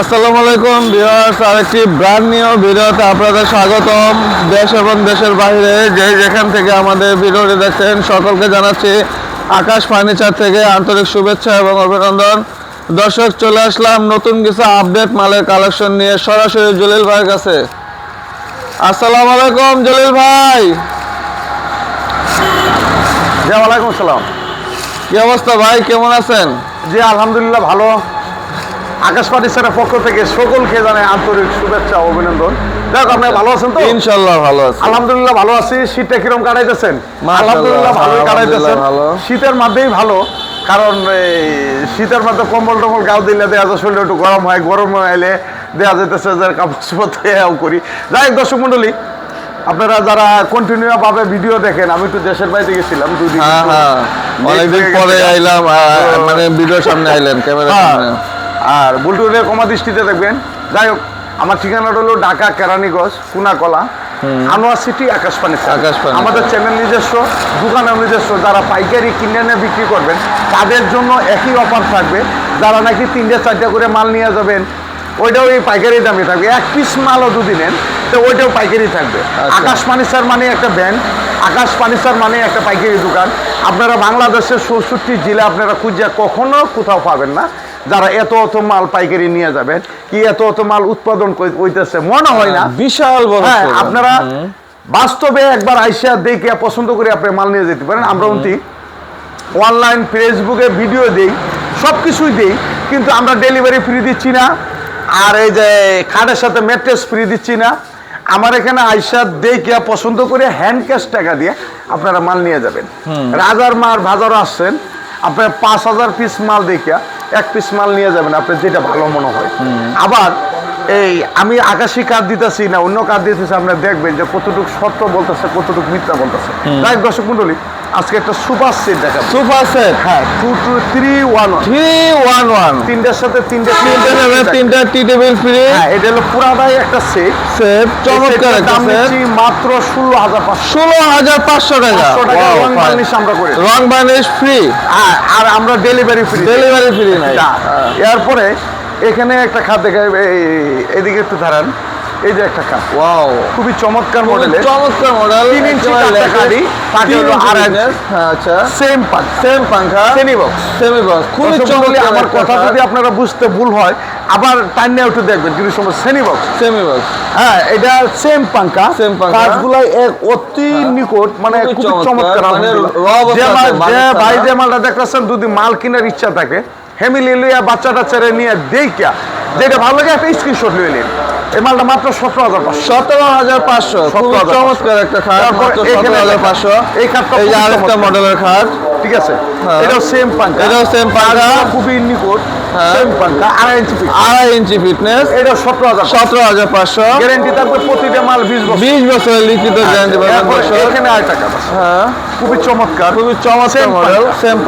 আসসালামু আলাইকুম ভিউয়ার্স আরেকটি ব্র্যান্ড নিউ ভিডিওতে আপনাদের স্বাগতম। দেশ এবং দেশের বাইরে যে যেখান থেকে আমাদের ভিডিওটি দেখছেন সকলকে জানাচ্ছি আকাশ ফার্নিচার থেকে আন্তরিক শুভেচ্ছা এবং অভিনন্দন। দর্শক চলে আসলাম নতুন কিছু আপডেট মালের কালেকশন নিয়ে সরাসরি জলিল ভাইয়ের কাছে। আসসালামু আলাইকুম জলিল ভাই। ওয়ালাইকুম আসসালাম। কি অবস্থা ভাই? কেমন আছেন? জি আলহামদুলিল্লাহ ভালো। আকাশ ফার্নিচারের পক্ষ থেকে সকলকে জানাই আন্তরিক শুভেচ্ছা অভিনন্দন। দেখ আপনি ভালো আছেন তো? ইনশাল্লাহ ভালো আছি। আলহামদুলিল্লাহ ভালো আছি। শীতটা কিরম কাটাইতেছেন? আলহামদুলিল্লাহ আলহামদুলিল্লাহ কাটাইতেছেন। শীতের মধ্যেই ভালো। কারণ এই শীতের মধ্যে কম্বল টম্বল গাও দিলে দেওয়া যায় শরীর একটু গরম হয়। গরম এলে দেওয়া যাইতেছে যে কাপড় এও করি। যাই হোক, দর্শক মন্ডলী আপনারা যারা কন্টিনিউ ভাবে ভিডিও দেখেন আমি একটু দেশের বাইরে গেছিলাম দুই দিন হ্যাঁ। হ্যাঁ অনেকদিন পরে আইলাম মানে ভিডিও সামনে আইলেন ক্যামেরার হ্যাঁ। সামনে। আর বুলটুনের কমা দৃষ্টিতে দেখবেন। যাই হোক আমার ঠিকানাটা হলো ঢাকা কেরানীগঞ্জ কুনাকলা আনোয়ার সিটি আকাশ পানি আমাদের চ্যানেল নিজস্ব দোকানের নিজস্ব। যারা পাইকারি কিনে নিয়ে বিক্রি করবেন তাদের জন্য একই অফার থাকবে। যারা নাকি তিনটে চারটে করে মাল নিয়ে যাবেন ওইটাও এই পাইকারি দামে থাকবে। এক পিস মালও যদি নেন তো ওইটাও পাইকারি থাকবে। আচ্ছা। আকাশ ফার্নিচার মানে একটা ব্যান্ড আকাশ ফার্নিচার মানে একটা পাইকারি দোকান। আপনারা বাংলাদেশের চৌষট্টি জেলা আপনারা খুঁজে কখনো কোথাও পাবেন না। যারা এত অত মাল পাইকারি নিয়ে যাবেন কি এত অত মাল উৎপাদন হইতেছে? মনে হয় না। বিশাল বড় হ্যাঁ আপনারা বাস্তবে একবার আইসা দেখে পছন্দ করে আপনি মাল নিয়ে যেতে পারেন। আমরা উন্তি অনলাইন ফেসবুকে ভিডিও দেই সব কিছুই দেই কিন্তু আমরা ডেলিভারি ফ্রি দিচ্ছি না। আর এই যে খাটের সাথে ম্যাট্রেস ফ্রি দিচ্ছি না। আমার এখানে আইসা দেখে পছন্দ করে হ্যান্ড ক্যাশ টাকা দিয়ে আপনারা মাল নিয়ে যাবেন। রাজার মার বাজারও আসছেন। আপনার পাঁচ হাজার পিস মাল দেখিয়া এক পিস মাল নিয়ে যাবেন আপনার যেটা ভালো মনে হয়। আবার এই আমি আকাশি কার্ড দিতেছি না অন্য কার দিতেছি আপনারা দেখবেন যে কতটুকু সত্য বলতেছে কতটুকু মিথ্যা বলতেছে। তাই দর্শক মন্ডলী আজকে একটা সুপার সেট দেখাবো। Super set? হ্যাঁ two two three one three one one তিনটার সাথে তিনটে তিনটা তিনটা টি টেবিল ফ্রি হ্যাঁ এটা হলো পুরাটাই একটা সেট সেট চমৎকার দাম নিচ্ছি মাত্র ষোলো হাজার পাঁচশো ষোলো হাজার পাঁচশো টাকা। রং বার্নিশ আমরা করে। রং বার্নিশ ফ্রি আর- আমরা ডেলিভারি ফ্রি ডেলিভারি ফ্রি নাই এরপরে এখানে একটা খাট দেখা এদিকে একটু দাঁড়ান। এই যে একটা খাট ওয়াও খুবই চমৎকার মডেলের চমৎকার মডেল তিন ইঞ্চি কাঠটা কাঠি, পাটি হলো। হ্যাঁ আচ্ছা। সেম সেম পাংখা। সেমি বক্স সেমি বক্স খুবই চমৎকার আমার কথা যদি আপনারা বুঝতে ভুল হয় আবার টাইম নিয়ে একটু দেখবেন সময় সেমি বক্স সেমি বক্স হ্যাঁ এটা সেম পাঙ্খা। কাজগুলো এক অতি নিকট মানে খুব চমৎকার, মানে। যে ভাই যে মালটা দেখতেছেন যদি মাল কেনার ইচ্ছা থাকে ফ্যামিলি লইয়া বাচ্চা টাচ্চারে নিয়ে দেইকা যেটা ভালো লাগে একটা স্ক্রিনশট লইয়ে নিন। এই মালটা মাত্র সতেরো হাজার পাঁচশো। সতেরো হাজার পাঁচশো। খুবই 17,500 চমৎকার একটা খাট সতেরো হাজার পাঁচশো। এই খাটটা এই যে আরেকটা মডেলের খাট। ঠিক আছে? হ্যাঁ। এটাও সেম এটাও same পাঙ্খা। খুবই নিকট হ্যাঁ। সেম পাঙ্কা আড়াই ইঞ্চি পিস আড়াই ইঞ্চি ফিটনেস এটা সতেরো হাজার সতেরো হাজার পাঁচশো। গ্যারেন্টি থাকবে প্রতিটা মাল বিশ বছর। বিশ বছরের লিখিত গ্যারান্টি পাবেন এখানে কাজ আছে। হ্যাঁ। খুবই চমৎকার। খুবই চমৎকার মডেল সেম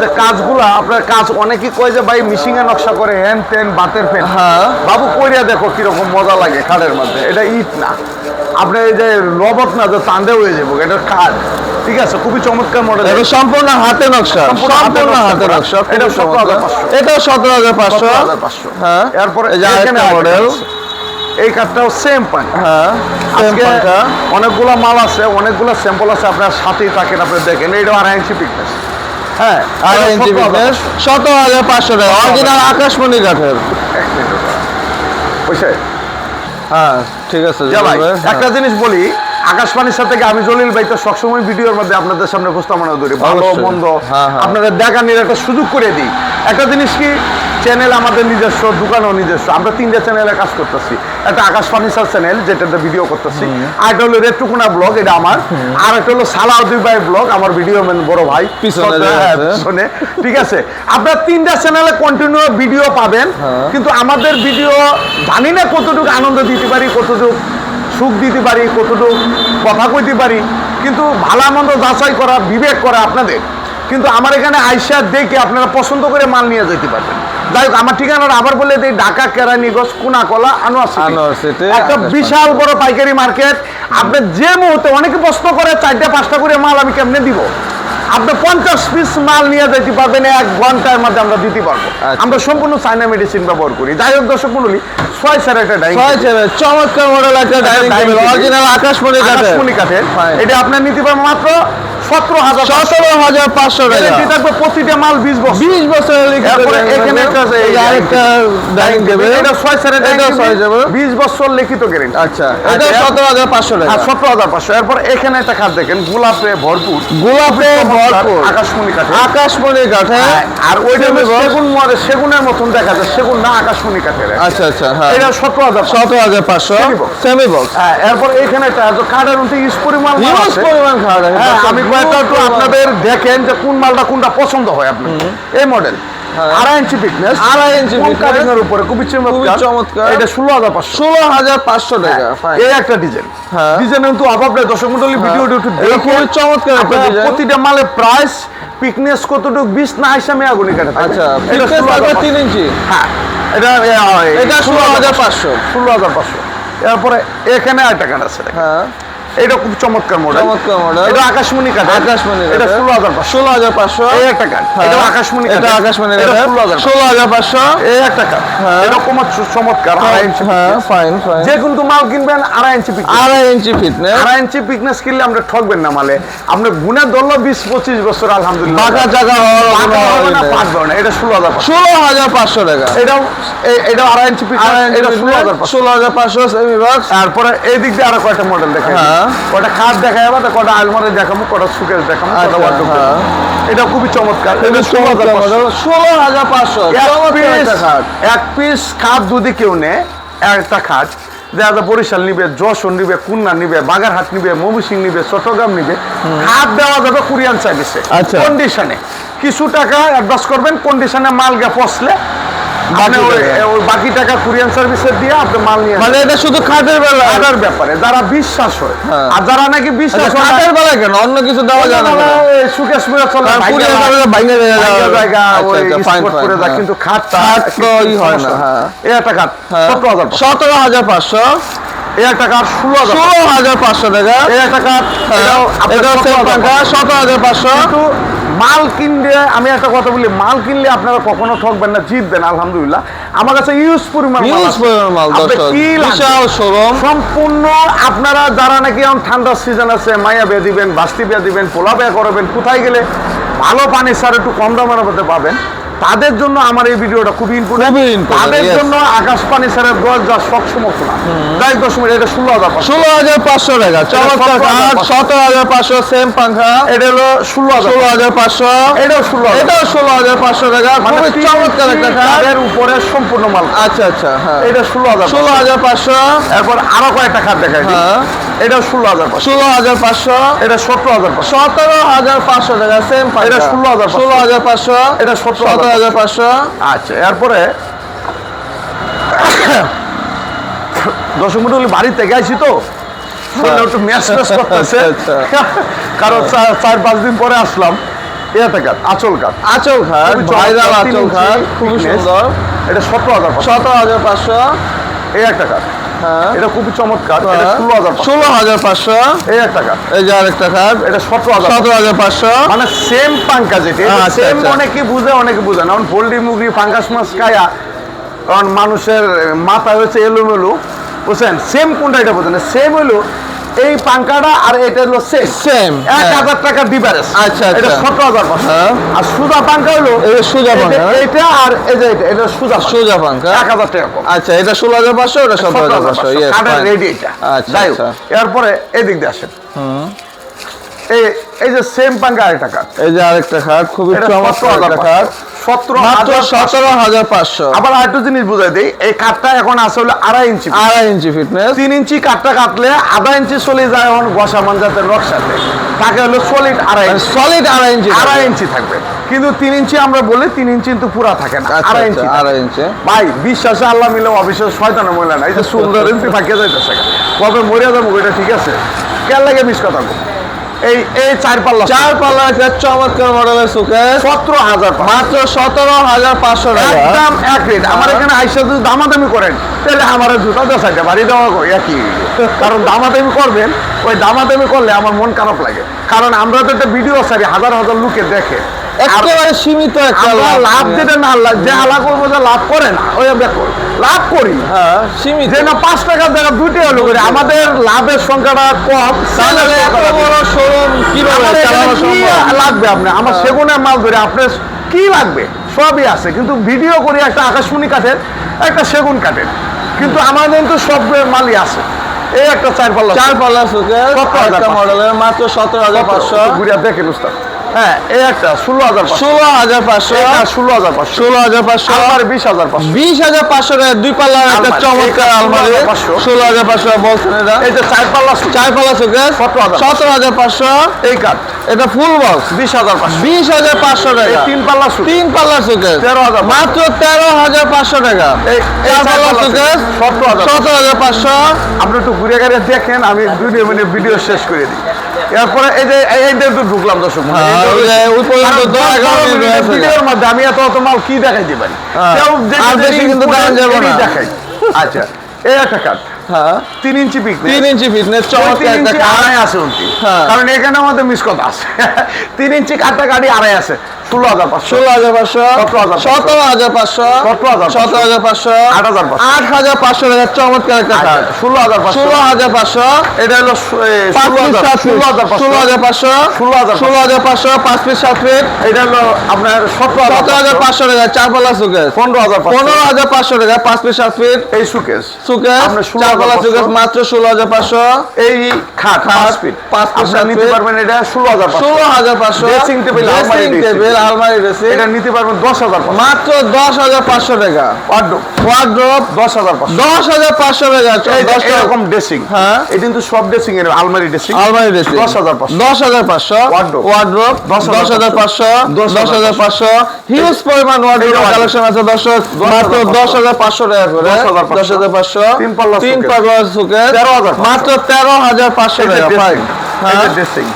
যে কাজগুলা আপনার কাজ অনেকেই কয় যে ভাই মিশিং এ নকশা করে হ্যান তেন বাতের ফ্যান হ্যাঁ। বাবু কইরা দেখো কীরকম মজা লাগে খাটের মধ্যে। এটা ইট না। আপনি এই যে রবট না যে তান্দে হয়ে যাব এটা কাজ ঠিক আছে খুবই চমৎকার মডেল এটা সম্পূর্ণ হাতে নকশা সম্পূর্ণ হাতে নকশা এটা 17,500 এটাও সতেরো হাজার পাঁচশো। হ্যাঁ। এরপরে মডেল এই কাঠটাও সেম পান হ্যাঁ পাংখা অনেকগুলো মাল আছে অনেকগুলো স্যাম্পল আছে আপনার সাথেই থাকেন আপনি দেখেন। এটা আড়াই ইঞ্চি পিকনেস হ্যাঁ আড়াই ইঞ্চি এটা ফিটনেস সতেরো হাজার পাঁচশো। টাকা। অরিজিনাল আকাশমণি কাঠের। এক মিনিট হ্যাঁ। ঠিক আছে ভাই হ্যাঁ। একটা জিনিস বলি আকাশবাণীর সাথে আমি জলিল ভাই তো সবসময় ভিডিওর মধ্যে আপনাদের সামনে উপস্থাপনা করি ভালো। মন্দ আপনাদের দেখা আপনাদের দেখানোর একটা সুযোগ করে দিই একটা জিনিস কি চ্যানেল আমাদের নিজস্ব দোকানও নিজস্ব। আমরা তিনটা চ্যানেলে কাজ করতেছি। একটা আকাশ ফার্নিচার চ্যানেল যেটাতে ভিডিও করতেছি। আর একটা হলো রেট্টুকুনা ব্লগ এটা আমার। আর একটা হলো সালাউদ্দিন ভাই ব্লগ আমার ভিডিও ম্যান বড় ভাই। পিছনে হ্যাঁ, ঠিক আছে? আপনার তিনটা চ্যানেলে কন্টিনিউ ভিডিও পাবেন। হ্যাঁ। কিন্তু আমাদের ভিডিও জানি না কতটুকু আনন্দ দিতে পারি কতটুকু সুখ দিতে পারি কতটুকু কথা কইতে পারি। কিন্তু ভালো মন্দ যাচাই করা বিবেক করা আপনাদের। কিন্তু আমার এখানে আইসা দেখে আপনারা পছন্দ করে মাল নিয়ে যেতে পারবেন। যাই হোক আমার ঠিকানাটা আবার বলে দিই ঢাকা কেরানীগঞ্জ কুনাকলা আনোয়ার। আনোয়ার সিটি, একটা বিশাল বড় পাইকারি মার্কেট। আপনি যে মুহূর্তে অনেকে প্রশ্ন করে চারটা পাঁচটা করে মাল আমি কেমনে দিব? আপনি পঞ্চাশ পিস মাল নিয়ে যেতে পারবেন এক ঘণ্টার মধ্যে আমরা দিতে পারব। আচ্ছা। আমরা সম্পূর্ণ চাইনা মেডিসিন ব্যবহার করি। যাই হোক দর্শক মন্ডলী ছয় স্যার একটা ডাইনিং ছয় চমৎকার মডেল একটা ডাইনিং টেবিল অরিজিনাল আকাশমণি কাঠের। আকাশমণি কাঠের। এটা আপনার নিতে পারবেন মাত্র সতেরো হাজার সতেরো হাজার পাঁচশো টাকা। থাকবে? প্রতিটা মাল বিশ বছর বিশ বছরের লিখিত এরপরে guarantee এখানে থাকবে। একটা আছে, এই এই যে আরেকটা ডাইনিং টেবিল এটা ছয় স্যারের এটা ছয় যাবে। বিশ বছর লিখিত গ্যারেন্টি আচ্ছা এটা সতেরো হাজার পাঁচশো টাকা। সতেরো হাজার পাঁচশো। এরপর এখানে একটা খাট দেখেন গোলাপে ভরপুর। গোলাপে ভরপুর। আকাশমণি কাঠে আকাশমণি কাঠে আর ওইটা। সেগুন মরে সেগুনের মতন দেখা যায় সেগুন না আকাশমণি কাঠের। আচ্ছা আচ্ছা হ্যাঁ। এটা সতেরো হাজার সতেরো হাজার পাঁচশো। সেমি বক্স হ্যাঁ এরপর এখানে একটা কাঠের মধ্যে ইস পরিমাণ মাল পরিমাণ খাওয়া হ্যাঁ, আমি কয়েকটা একটু আপনাদের দেখেন যে কোন মালটা কোনটা পছন্দ হয় আপনার। এই মডেল হ্যাঁ। আড়াই ইঞ্চি ফিটনেস আড়াই ইঞ্চি thickness। উপরে? খুবই খুবই চমৎকার। চমৎকার। এটা ষোলো হাজার পাঁচশো। ষোলো হাজার পাঁচশো টাকা এই একটা ডিজাইন হ্যাঁ। ডিজাইন কিন্তু অভাব নেই। দর্শক মন্ডলী ভিডিওটি একটু খুবই চমৎকার একটা আপনারা design। প্রতিটা মালের প্রাইস পিকনেস কতটুকু বিশ না আইসা মেয়াগুনি কাটা আচ্ছা ফিটনেস থাকবে তিন ইঞ্চি। হ্যাঁ এটা এটা ষোলো হাজার পাঁচশো। ষোলো হাজার পাঁচশো। এরপরে এখানে কাঠ আছে হ্যাঁ। এটা খুব চমৎকার মডেল চমৎকার model। এটা আকাশমণি কাঠ আকাশমণি এটা। ষোলো হাজার পাঁচশো। ষোলো হাজার পাঁচশো। এই একটা কাঠ। এটা আকাশমণি এটা আকাশমণি এটা কাঠের। ষোলো হাজার ষোলো হাজার পাঁচশো। এই একটা কাঠ। হ্যাঁ। চমৎকার আড়াই ইঞ্চি হ্যাঁ ফাইন ফাইন যে কিন্তু মাল কিনবেন আড়াই ইঞ্চি আড়াই ইঞ্চি ফিটনেস আড়াই ইঞ্চি পিকনেস কিনলে আমরা ঠকবেন না মালে। আপনি গুনে ধরলো বিশ পঁচিশ বছর আলহামদুলিল্লাহ। বাঁকা চাকা হওয়ার হবে না না এটা ষোলো হাজার ষোলো হাজার পাঁচশো। টাকা। এটাও এ- এটাও আড়াই ইঞ্চি এটা ষোলো হাজার ষোলো হাজার পাঁচশো সেমি বক্স তারপরে এই দিক দিয়ে আরও কয়টা মডেল দেখাই হ্যাঁ। কয়টা খাট কয়টা আলমারি দেখাবো কয়টা সুকেস দেখাবো আচ্ছা, হ্যাঁ। দেখাবো। এটা খুবই চমৎকার। এটা ষোলো হাজার পাঁচশো। এক একটা খাট। এক পিস খাট যদি কেউ নেয় একটা খাট দেখা বরিশাল নিবে যশোর নিবে খুলনা নিবে বাগারহাট নিবে ময়মনসিং নিবে চট্টগ্রাম নিবে। খাট দেওয়া যাবে কুরিয়ান সার্ভিসে আচ্ছা। কন্ডিশনে কিছু টাকা অ্যাডভান্স করবেন কন্ডিশনে মাল গে পচলে বাকি টাকা। ওই কুরিয়ান সার্ভিসে দিয়ে আপনি মাল নিয়ে মানে এটা শুধু খাটের বেলা খাটার ব্যাপারে যারা বিশ্বাস হয় হ্যাঁ। আর যারা নাকি বিশ্বাস আচ্ছা, হয় খাটের বেলা কেন অন্য কিছু দেওয়া যায় না সুকেশ মুকেশ চলে, যায়, সার্ভিসে জায়গা, আচ্ছা, ওই আচ্ছা, করে যায়, হ্যাঁ। কিন্তু খাটটা খাট তো হয় না, হ্যাঁ। এই একটা খাট হ্যাঁ। সতেরো হাজার পাঁচশো। সতেরো এই একটা খাট ষোলো হাজার ষোলো হাজার পাঁচশো টাকা এই একটা খাট হ্যাঁ, 17,000 সতেরো হাজার পাঁচশো মাল কিনলে আমি একটা কথা বলি মাল কিনলে আপনারা কখনো ঠকবেন না জিতবেন আলহামদুলিল্লাহ। আমার কাছে ইউজ পরিমাণ ইউজ? বিশাল শোরুম। সম্পূর্ণ আপনারা যারা নাকি এখন ঠান্ডার সিজন আছে মায়া বেয়া দিবেন বাস্তি বেয়া দিবেন পোলা বেয়া করবেন কোথায় গেলে ভালো পানি সার একটু কম দামের মধ্যে পাবেন। তাদের জন্য আমার এই ভিডিওটা খুবই ইম্পর্টেন্ট তাদের জন্য আকাশ পানি সারের দশ যা সক্ষম না যাই দশ মিনিট এটা ষোলো হাজার ষোলো হাজার পাঁচশো টাকা চমৎকার। সতেরো হাজার পাঁচশো। সেম পাঙ্খা এটা হলো ষোলো ষোলো হাজার পাঁচশো। এটাও ষোলো এটাও ষোলো হাজার পাঁচশো টাকা। মানে খুবই চমৎকার একটা উপরে সম্পূর্ণ মাল। আচ্ছা আচ্ছা হ্যাঁ। এটা ষোলো হাজার ষোলো হাজার পাঁচশো। এরপর আরও কয়েকটা খাট দিই। হ্যাঁ। এটা ষোলো হাজার পাঁচশো। ষোলো হাজার পাঁচশো। এটা সতেরো হাজার পাঁচশো। সতেরো হাজার পাঁচশো টাকা সেম এটা 16,500 ষোলো হাজার পাঁচশো। এটা 17,500 সতেরো হাজার পাঁচশো। আচ্ছা এরপরে দর্শক মন্ডলী বাড়ি থেকে আইছি তো একটু ম্যাচ ম্যাচ করতেছে। আচ্ছা, কারণ চার- পাঁচ দিন পরে আসলাম। এটা কাঠ আচল কাঠ আচল খাট ভাইরাল আচল খাট খুবই সুন্দর। এটা সতেরো হাজার পাঁচশো। সতেরো হাজার পাঁচশো। এই একটা কাঠ এটা খুবই চমৎকার ষোলো হাজার পাঁচশো। ষোলো হাজার পাঁচশো। এই একটা এই যে আরেকটা খাট এটা সতেরো হাজার। সতেরো হাজার পাঁচশো। মানে সেম পাঙ্কা যেটি আচ্ছা, সেম আচ্ছা। অনেকে বুঝে অনেকে বুঝে না। কারণ পোল্ট্রি মুরগি পাঙ্কাশ মাছ খায়া কারণ মানুষের মাথা হয়েছে এলোমেলো। বুঝছেন? সেম কোনটা এটা বোঝেন সেম হলো এই পাঙ্কাটা আর এটা হলো সেম সেম এক হ্যাঁ। হাজার টাকার ডিফারেন্স আচ্ছা, এটা আচ্ছা। সতেরো হাজার হ্যাঁ। আর সুজা পাঙ্কা হলো এই সুজা সুজা এটা- আর এই যে এটা এটা সুজা সুজা পাঙ্কা। এক হাজার টাকা আচ্ছা এটা ষোলো হাজার পাঁচশো এটা সতেরো হাজার পাঁচশো। রেডি এটা। আচ্ছা, আচ্ছা। এরপরে এদিক দিয়ে আসেন। এই এই যে সেম আরেকটা কাঠ এই যে আরেকটা খুবই চমৎকার একটা খাট সতেরো মাত্র হাজার সতেরো হাজার পাঁচশো। আবার আরেকটু জিনিস বুঝাই দিই এই কাঠটা এখন আসলে আড়াই ইঞ্চি আড়াই ইঞ্চি ফিটনেস তিন ইঞ্চি কাঠটা কাটলে আধা ইঞ্চি চলে যায় এখন গসা মানজাতের নকশাতে। তাকে হলো সলিড আড়াই সলিড আড়াই ইঞ্চি আড়াই ইঞ্চি থাকবে। কিন্তু তিন ইঞ্চি আমরা বলি তিন ইঞ্চি কিন্তু পুরা থাকে না। আচ্ছা আড়াই আচ্ছা, ইঞ্চি আড়াই ইঞ্চি। ভাই বিশ্বাসে আল্লাহ মিলে অবিশ্বাস শয়তানে মহিলা না। এই যে সুন্দর ইঞ্চি থাকে যাইতেছে। কবে মরিয়া যাব এটা ঠিক আছে। কেন লাগে মিস কথা? এই এই চার পাল্লা চার পাল্লা একটা চমৎকার মডেলের সুকেস সতেরো হাজার মাত্র সতেরো হাজার পাঁচশো টাকা। একদম এক রেট আমার এখানে আইসা যদি দামাদামি করেন তাহলে আমার জুতা দেশাইতে বাড়ি দেওয়া একই। কারণ দামাদামি করবেন ওই দামাদামি করলে আমার মন খারাপ লাগে। কারণ আমরা তো একটা ভিডিও সারি হাজার হাজার লোকে দেখে। একেবারে সীমিত একটা লাভ। হ্যাঁ। যেটা না লাভ যে করব যে লাভ করে না ওই আমরা লাভ করি হ্যাঁ সীমিত। যে না পাঁচ টাকার জায়গা দুইটা হলো করে আমাদের লাভের সংখ্যাটা কম তাহলে এত বড় শোরুম কীভাবে চালানো সম্ভব? লাগবে আপনি আমার সেগুনের মাল ধরে আপনার কি লাগবে? সবই আছে কিন্তু ভিডিও করে একটা আকাশমণি কাঠের একটা সেগুন কাঠের। কিন্তু আমাদের কিন্তু সব মালই আছে। এই একটা চার পাল্লা। চার পাল্লা একটা মডেলের মাত্র সতেরো হাজার পাঁচশো। ঘুরিয়া দেখেন উস্তাদ। হ্যাঁ এই একটা ষোলো হাজার ষোলো হাজার পাঁচশো ষোলো হাজার পাঁচশো ষোলো হাজার পাঁচশো আমার বিশ হাজার পাঁচশো বিশ হাজার পাঁচশো টাকা দুই পাল্লার একটা আলমারি। চমৎকার আলমারি ষোলো হাজার পাঁচশো বলছেন এটা এই চার পাল্লা চার পাল্লা সুকেস 17,000 সতেরো হাজার পাঁচশো এই কাঠ এটা ফুল বক্স বিশ হাজার পাঁচশো বিশ হাজার পাঁচশো টাকা তিন পাল্লা তিন পাল্লা তেরো হাজার মাত্র তেরো হাজার পাঁচশো টাকা চার পাল্লা পাল্লা সতেরো হাজার সতেরো হাজার পাঁচশো আপনি একটু ঘুরে ঘুরে দেখেন আমি ভিডিও মানে ভিডিও শেষ করে দিই এরপরে এই যে এই এইটা একটু ঢুকলাম দর্শক হ্যাঁ, ওই পর্যন্ত কারণ দশ এগারো দশ মিনিট মিনিটের হয়েছে। ভিডিওর মধ্যে আমি এত অত মাল কি দেখাইতে পারি? হ্যাঁ। কেউ যেটা আর বেশি কিন্তু দেখানো যাবে না। দেখাই। আচ্ছা এই একটা কাঠ হ্যাঁ। তিন ইঞ্চি তিন ইঞ্চি ফিটনেস চমৎকার একটা আড়াই আছে হ্যাঁ। কারণ এখানে আমাদের মিস কথা আছে। তিন ইঞ্চি কাটা গাড়ি আড়াই আছে। ষোলো হাজার পাঁচশো ষোলো হাজার পাঁচশো সতেরো হাজার পাঁচশো। সতেরো হাজার সতেরো হাজার পাঁচশো। আট হাজার। আট হাজার পাঁচশো টাকার চমৎকার একটা আচ্ছা, ষোলো হাজার ষোলো হাজার পাঁচশো এটা হলো ষোলো হাজার ষোলো হাজার পাঁচশো ষোলো হাজার ষোলো হাজার পাঁচশো পাঁচ পিস সাত ফিট এটা হলো আপনার সতেরো সতেরো হাজার পাঁচশো টাকা চার সুকেস পনেরো হাজার পনেরো হাজার পাঁচশো টাকা পাঁচ পিস সাত ফিট এই সুকেস সুকেস চার সুকেস মাত্র ষোলো হাজার পাঁচশো এই খাট পাঁচ ফিট পাঁচ আপনারা নিতে পারবেন এটা ষোলো হাজার ষোলো হাজার পাঁচশো ড্রেসিং টেবিল আলমারি ড্রেসিং এটা নিতে পারবেন দশ হাজার। মাত্র দশ হাজার পাঁচশো টাকা ওয়ার্ডরোব, ওয়ার্ড্রোপ দশ হাজার। দশ হাজার পাঁচশো টাকা এরকম ড্রেসিং হ্যাঁ। এটা কিন্তু সব ড্রেসিং এর আলমারি ড্রেসিং আলমারি ড্রেসিং দশ হাজার পাঁচশো। দশ হাজার পাঁচশো। ওয়ার্ড্রোপ দশ হাজার পাঁচশো দশ হাজার পাঁচশো হিউজ পরিমাণ ওয়ার্ড্রোপ কালেকশন আছে দর্শক মাত্র দশ হাজার পাঁচশো টাকা করে দশ হাজার পাঁচশো। তিন পাল্লা তিন পাল্লা সুকেস তেরো হাজার মাত্র তেরো হাজার পাঁচশো টাকা এই ড্রেসিং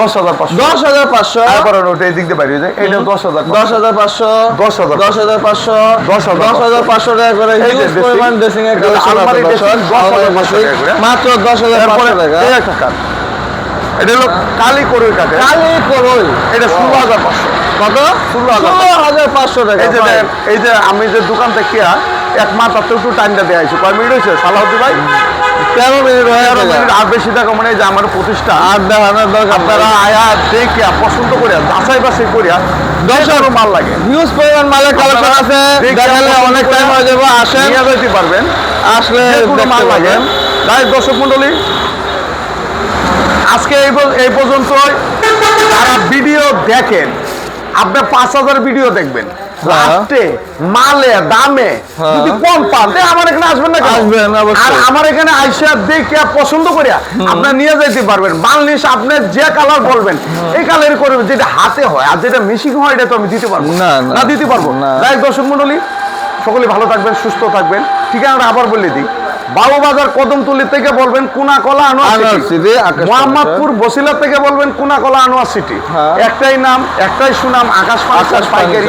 দশ হাজার পাঁচশো দশ হাজার পাঁচশো তারপরে ওটা এই দিক দিয়ে বাইরে যায় এটা দশ হাজার দশ হাজার পাঁচশো দশ হাজার দশ হাজার পাঁচশো দশ হাজার দশ হাজার পাঁচশো টাকা করে এই যে হিউজ dressing, পরিমাণ ড্রেসিং এর এটা কালেকশন আছে আলমারি দর্শক dressing, দশ হাজার আলমারি পাঁচশো dressing, টাকা করে। মাত্র দশ হাজার তারপরে পাঁচশো টাকা এই একটা কাঠ এটা হলো কালি করে কাঠে কালি করই এটা ষোলো হাজার পাঁচশো কত ষোলো হাজার ষোলো হাজার পাঁচশো টাকা এই যে fine। দেখেন, এই যে আমি যে দোকান থেকে এক মাস একটু টাইমটা দেওয়া হয়েছে কয় মিনিট হয়েছে সালাহদ্দি ভাই তেরো মিনিট তেরো মিনিট আর বেশি টাকা মানে যে আমার প্রতিষ্ঠান আর দেখানোর দরকার আপনারা আয়া দেখে পছন্দ করিয়া যাচাই বাছাই করিয়া দশ মাল লাগে। হিউজ পরিমাণ মালের কালেকশন আছে। দেখালে অনেক টাইম হয়ে যাবে। আসেন। নিয়ে যেতে পারবেন। আসলে যে কোনো দেখতে মাল লাগে। পাবেন। তাই দর্শক মন্ডলী আজকে এই এই পর্যন্ত যারা ভিডিও দেখেন আপনি পাঁচ হাজার ভিডিও দেখবেন। লাস্টে মালে দামে হ্যাঁ। যদি কম পান আমার এখানে আসবেন না আসবেন, আর আমার এখানে আইসা দেখে পছন্দ করিয়া নিয়ে যেতে পারবেন। বাংলিশ আপনি যে কালার বলবেন এই কালার করবেন যেটা হাতে হয় আর যেটা মেশিং হয় এটা তো আমি দিতে পারব। না, না। দিতে পারব। না। দর্শক মন্ডলী সকলে ভালো থাকবেন সুস্থ থাকবেন। ঠিকানাটা আবার বলে দিই। বাবু বাজার কদমতলি থেকে বলবেন কুনা কলা আনোয়ার সিটি মোহাম্মদপুর বসিলা থেকে বলবেন কুনা কলা আনোয়ার সিটি হ্যাঁ। একটাই নাম একটাই সুনাম আকাশ আকাশ পাইকারি।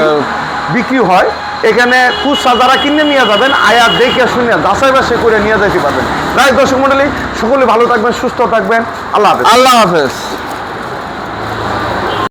বিক্রি হয়, এখানে খুচরা যারা কিনে নিয়ে যাবেন, আয়া দেখে শুনে যাচাই বাসে করে নিয়ে যেতে পারবেন। রায় দর্শক মন্ডলী সকলে ভালো থাকবেন, সুস্থ থাকবেন। আল্লাহ হাফেজ। আল্লাহ হাফেজ।